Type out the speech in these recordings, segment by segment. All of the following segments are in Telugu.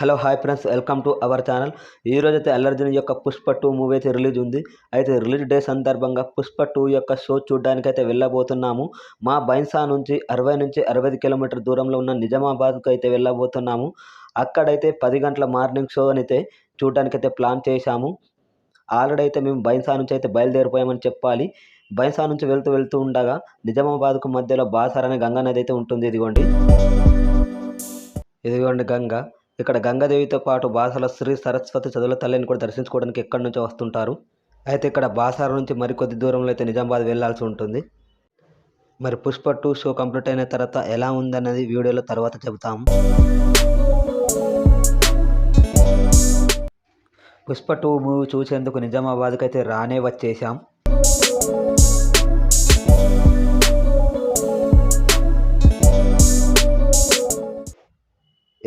Hello hi friends. Welcome to our channel. ఈ రోజైతే అయితే అల్లర్జున్ యొక్క పుష్ప టూ మూవీ అయితే రిలీజ్ ఉంది. అయితే రిలీజ్ డే సందర్భంగా పుష్ప టూ యొక్క షో చూడడానికి అయితే వెళ్ళబోతున్నాము. మా బైన్సా నుంచి అరవై నుంచి అరవై కిలోమీటర్ దూరంలో ఉన్న నిజామాబాద్కు అయితే వెళ్ళబోతున్నాము. అక్కడైతే పది గంటల మార్నింగ్ షో అయితే చూడడానికి అయితే ప్లాన్ చేశాము. ఆల్రెడీ అయితే మేము బైన్సా నుంచి అయితే బయలుదేరిపోయామని చెప్పాలి. బైన్సా నుంచి వెళ్తూ వెళ్తూ ఉండగా నిజామాబాద్కు మధ్యలో బాసర్ అనే గంగా నది అయితే ఉంటుంది. ఇదిగోండి. ఇదిగోండి గంగా. ఇక్కడ గంగాదేవితో పాటు బాసల శ్రీ సరస్వతి చదువుల తల్లిని కూడా దర్శించుకోవడానికి ఎక్కడి నుంచో వస్తుంటారు. అయితే ఇక్కడ బాసార నుంచి మరికొద్ది దూరంలో అయితే నిజామాబాద్ వెళ్ళాల్సి ఉంటుంది. మరి పుష్ప టూ షో కంప్లీట్ అయిన తర్వాత ఎలా ఉందన్నది వీడియోలో తర్వాత చెబుతాము. పుష్ప టూ మూవీ చూసేందుకు నిజామాబాద్కి అయితే రానే వచ్చేసాం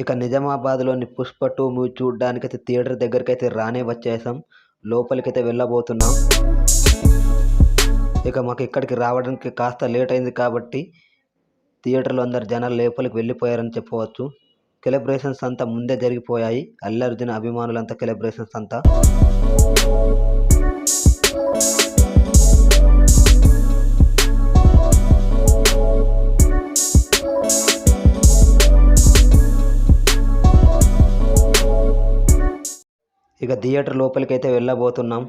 ఇక నిజామాబాద్లోని పుష్ప టూ మూవీ చూడడానికి అయితే థియేటర్ దగ్గరికి అయితే రానే వచ్చేసాం. లోపలికైతే వెళ్ళబోతున్నాం. ఇక మాకు ఇక్కడికి రావడానికి కాస్త లేట్ అయింది కాబట్టి థియేటర్లో అందరు జనాలు లోపలికి వెళ్ళిపోయారని చెప్పవచ్చు. సెలబ్రేషన్స్ అంతా ముందే జరిగిపోయాయి. అల్లు అర్జున అభిమానులంతా సెలబ్రేషన్స్ అంతా. ఇక థియేటర్ లోపలికైతే వెళ్ళబోతున్నాం.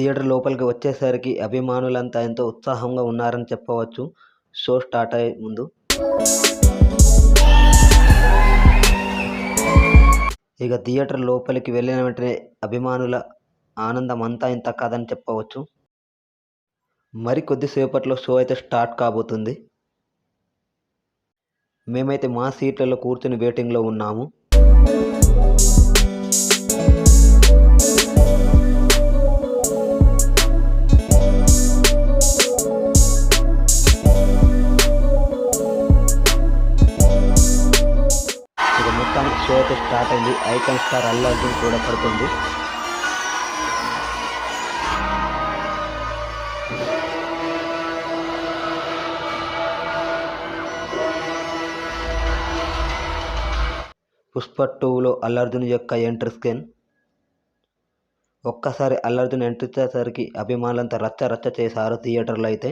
థియేటర్ లోపలికి వచ్చేసరికి అభిమానులంతా ఎంతో ఉత్సాహంగా ఉన్నారని చెప్పవచ్చు. షో స్టార్ట్ అయ్యే ముందు. ఇక థియేటర్ లోపలికి వెళ్ళిన వెంటనే అభిమానుల ఆనందం అంతా ఇంత కాదని చెప్పవచ్చు. మరి కొద్దిసేపట్లో షో అయితే స్టార్ట్ కాబోతుంది. మేమైతే మా సీట్లలో కూర్చుని వెయిటింగ్లో ఉన్నాము. ఇక షో అయితే స్టార్ట్ అయింది. ఐకాన్ స్టార్ అల్లు అర్జున్ కూడా పడుతుంది. పుష్ప టూలో అల్లర్జున్ యొక్క ఎంట్రీ స్కెన్ ఒక్కసారి అల్లర్జున్ ఎంట్రీ ఇచ్చేసరికి అభిమానులంతా రచ్చ రచ్చ చేశారు థియేటర్లో అయితే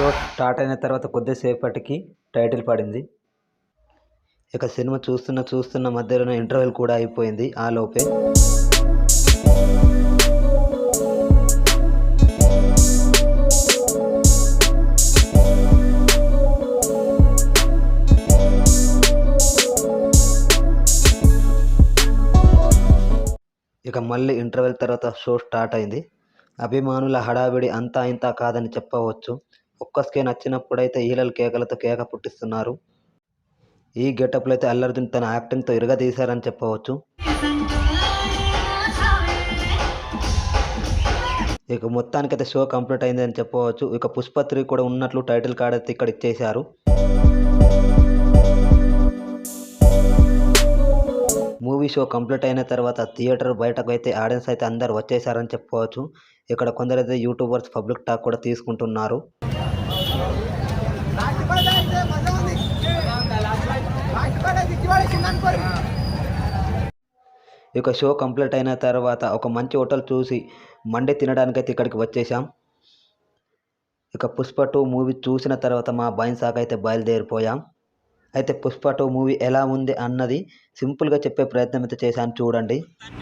షో స్టార్ట్ అయిన తర్వాత కొద్దిసేపటికి టైటిల్ పడింది. ఇక సినిమా చూస్తున్న చూస్తున్న మధ్యలోనే ఇంటర్వెల్ కూడా అయిపోయింది ఆ లోపే. ఇక మళ్ళీ ఇంటర్వెల్ తర్వాత షో స్టార్ట్ అయింది. అభిమానుల హడావిడి అంతా ఇంత కాదని చెప్పవచ్చు. ఒక్క స్కేన్ వచ్చినప్పుడైతే ఈలలు కేకలతో కేక పుట్టిస్తున్నారు. ఈ గెటప్లో అయితే అల్లర్జున్ తన యాక్టింగ్తో ఇరగదీశారని చెప్పవచ్చు. ఇక మొత్తానికైతే షో కంప్లీట్ అయింది అని చెప్పవచ్చు. ఇక పుష్ప త్రీ కూడా ఉన్నట్లు టైటిల్ కార్డ్ అయితే ఇక్కడ ఇచ్చేశారు. మూవీ షో కంప్లీట్ అయిన తర్వాత థియేటర్ బయటకు అయితే ఆడియన్స్ అయితే అందరు వచ్చేసారని చెప్పవచ్చు. ఇక్కడ కొందరైతే యూట్యూబర్స్ పబ్లిక్ టాక్ కూడా తీసుకుంటున్నారు. ఇక షో కంప్లీట్ అయిన తర్వాత ఒక మంచి హోటల్ చూసి మండే తినడానికైతే ఇక్కడికి వచ్చేసాం ఇక పుష్ప టూ మూవీ చూసిన తర్వాత మా బైన్సాక్ అయితే బయలుదేరిపోయాం. అయితే పుష్ప టూ మూవీ ఎలా ఉంది అన్నది సింపుల్గా చెప్పే ప్రయత్నం అయితే చేశాను చూడండి.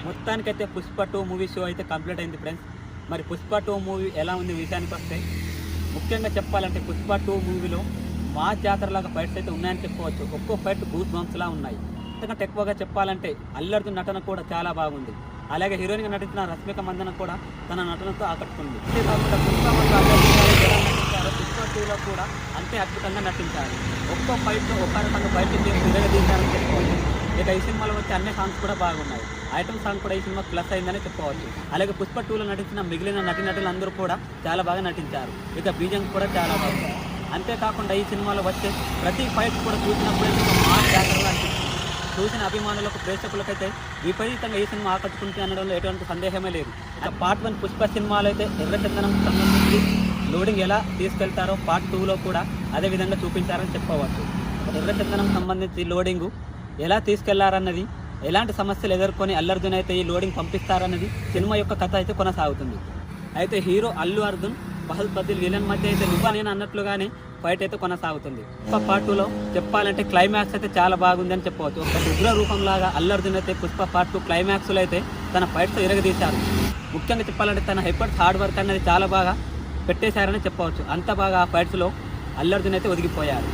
మొత్తానికైతే పుష్ప టూ మూవీ షో అయితే కంప్లీట్ అయింది ఫ్రెండ్స్. మరి పుష్ప టూ మూవీ ఎలా ఉంది విషయానికి వస్తే ముఖ్యంగా చెప్పాలంటే పుష్ప టూ మూవీలో మా జాతరలాగా ఫైట్స్ అయితే ఉన్నాయని చెప్పుకోవచ్చు. ఒక్కో ఫైట్ బూత్ బంప్స్లా ఉన్నాయి. ఎందుకంటే ఎక్కువగా చెప్పాలంటే అల్లర్జున్ నటన కూడా చాలా బాగుంది. అలాగే హీరోయిన్గా నటించిన రష్మిక మందన కూడా తన నటనతో ఆకట్టుకుంది. అంతేకాకుండా పుష్ప టూలో కూడా అంతే అద్భుతంగా నటించారు. ఒక్కో ఫైట్లో ఒక్క రకంగా బయట తిరగదీశారని చెప్పుకోవచ్చు. ఇక ఈ సినిమాలో వచ్చే అన్ని సాంగ్స్ కూడా బాగున్నాయి. ఐటమ్ సాంగ్ కూడా ఈ సినిమా ప్లస్ అయిందని చెప్పుకోవచ్చు. అలాగే పుష్ప టూలో నటించిన మిగిలిన నటీనటులు అందరూ కూడా చాలా బాగా నటించారు. ఇక బీజం కూడా చాలా బాగుంది. అంతేకాకుండా ఈ సినిమాలో వచ్చే ప్రతి ఫైట్ కూడా చూసినప్పుడు మా జాతరలో అనిపిస్తుంది. చూసిన అభిమానులకు ప్రేక్షకులకైతే విపరీతంగా ఈ సినిమా ఆకట్టుకుంటే అనడంలో ఎటువంటి సందేహమే లేదు. పార్ట్ వన్ పుష్ప సినిమాలో అయితే ఎర్రచందనం సంబంధించి లోడింగ్ ఎలా తీసుకెళ్తారో పార్ట్ టూలో కూడా అదే విధంగా చూపించారని చెప్పవచ్చు ఎర్రచందనం సంబంధించి లోడింగు ఎలా తీసుకెళ్ళారన్నది ఎలాంటి సమస్యలు ఎదుర్కొని అల్లర్జున్ అయితే ఈ లోడింగ్ పంపిస్తారన్నది సినిమా యొక్క కథ అయితే కొనసాగుతుంది. అయితే హీరో అల్లు అర్జున్ బహల్ బదిల్ విలన్ మధ్య అయితే నువ్వా నేను అన్నట్లుగానే ఫైట్ అయితే కొనసాగుతుంది. పుష్ప పార్ట్ టూలో చెప్పాలంటే క్లైమాక్స్ అయితే చాలా బాగుంది అని చెప్పవచ్చు. ఒక ఉగ్ర రూపంలాగా అల్లర్జున్ అయితే పుష్ప పార్ట్ టూ క్లైమాక్స్లో అయితే తన ఫైట్స్ ఇరగదీశారు. ముఖ్యంగా చెప్పాలంటే తన ఎఫర్ట్స్ హార్డ్ వర్క్ అనేది చాలా బాగా పెట్టేశారని చెప్పవచ్చు. అంత బాగా ఆ ఫైట్స్లో అల్లర్జున్ అయితే ఒదిగిపోయారు.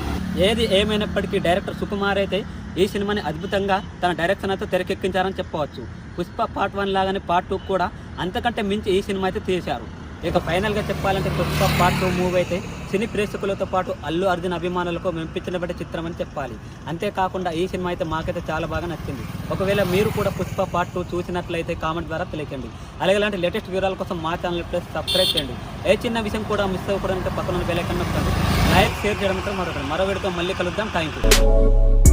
ఏది ఏమైనప్పటికీ డైరెక్టర్ సుకుమార్ అయితే ఈ సినిమాని అద్భుతంగా తన డైరెక్షన్ అయితే తెరకెక్కించారని చెప్పవచ్చు. పుష్ప పార్ట్ వన్ లాగానే పార్ట్ టూ కూడా అంతకంటే మించి ఈ సినిమా అయితే తీశారు. ఇక ఫైనల్గా చెప్పాలంటే పుష్ప పార్ట్ టూ మూవీ అయితే సినీ ప్రేక్షకులతో పాటు అల్లు అర్జున్ అభిమానులకు మెప్పించినబడే చిత్రం అని చెప్పాలి. అంతేకాకుండా ఈ సినిమా అయితే మాకైతే చాలా బాగా నచ్చింది. ఒకవేళ మీరు కూడా పుష్ప పార్ట్ టూ చూసినట్లయితే కామెంట్ ద్వారా తెలియకండి. అలాగే ఇలాంటి లేటెస్ట్ వివరాల కోసం మా ఛానల్ ప్లస్ సబ్స్క్రైబ్ చేయండి. ఏ చిన్న విషయం కూడా మిస్ అవ్వకూడదంటే పక్కన బెల్ నొక్కండి. లైక్ షేర్ చేయడం మాత్రం మరొకటి మరో వీడితో మళ్ళీ కలుద్దాం. Thank you